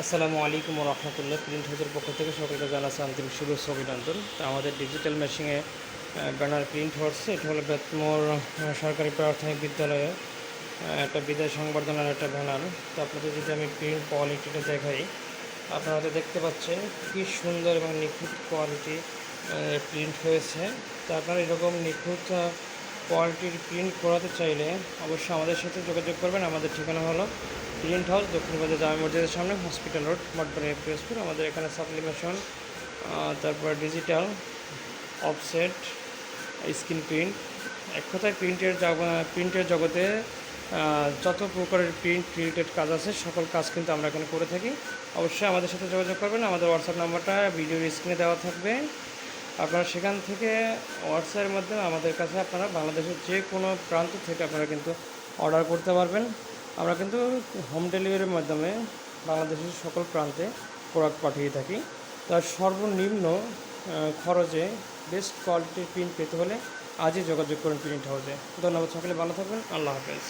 আসসালামু আলাইকুম রহমতুল্লাহ। প্রিন্ট হাউসের পক্ষ থেকে সকলকে জানাচ্ছি আন্তরিক শুভেচ্ছা অভিনন্দন তো আমাদের ডিজিটাল মেশিনে ব্যানার প্রিন্ট হচ্ছে। এটা হলো বেতমোর সরকারি প্রাথমিক বিদ্যালয়ে একটা বিদায় সংবর্ধনার একটা ব্যানার তো আপনাদের যদি আমি প্রিন্ট কোয়ালিটিটা দেখাই, আপনারা হয়তো দেখতে পাচ্ছেন কি সুন্দর এবং নিখুঁত কোয়ালিটি প্রিন্ট হয়েছে। তো আপনারা এরকম নিখুঁত কোয়ালিটির প্রিন্ট করাতে চাইলে অবশ্যই আমাদের সাথে যোগাযোগ করবেন। আমাদের ঠিকানা হলো প্রিন্ট হাউস, দক্ষিণ বাজার জামা মসজিদের সামনে, হসপিটাল রোড, মঠবাড়ি, পিরোজপুর। আমাদের এখানে সাবলিমেশন তারপর ডিজিটাল অফসেট স্ক্রিন প্রিন্ট এক কথায় প্রিন্টের প্রিন্টের জগতে যত প্রকারের প্রিন্ট রিলেটেড কাজ আছে, সকল কাজ কিন্তু আমরা এখানে করে থাকি। অবশ্যই আমাদের সাথে যোগাযোগ করবেন। আমাদের হোয়াটসঅ্যাপ নাম্বারটা ভিডিওর স্ক্রিনে দেওয়া থাকবে। আপনারা সেখান থেকে হোয়াটসঅ্যাপের মাধ্যমে আমাদের কাছে আপনারা বাংলাদেশের যে কোনো প্রান্ত থেকে আপনারা কিন্তু অর্ডার করতে পারবেন। আমরা কিন্তু হোম ডেলিভারির মাধ্যমে বাংলাদেশের সকল প্রান্তে প্রোডাক্ট পাঠিয়ে থাকি। তার সর্বনিম্ন খরচে বেস্ট কোয়ালিটির প্রিন্ট পেতে হলে আজই যোগাযোগ করুন প্রিন্ট হাউসে ধন্যবাদ সকলে, ভালো থাকবেন, আল্লাহ হাফেজ।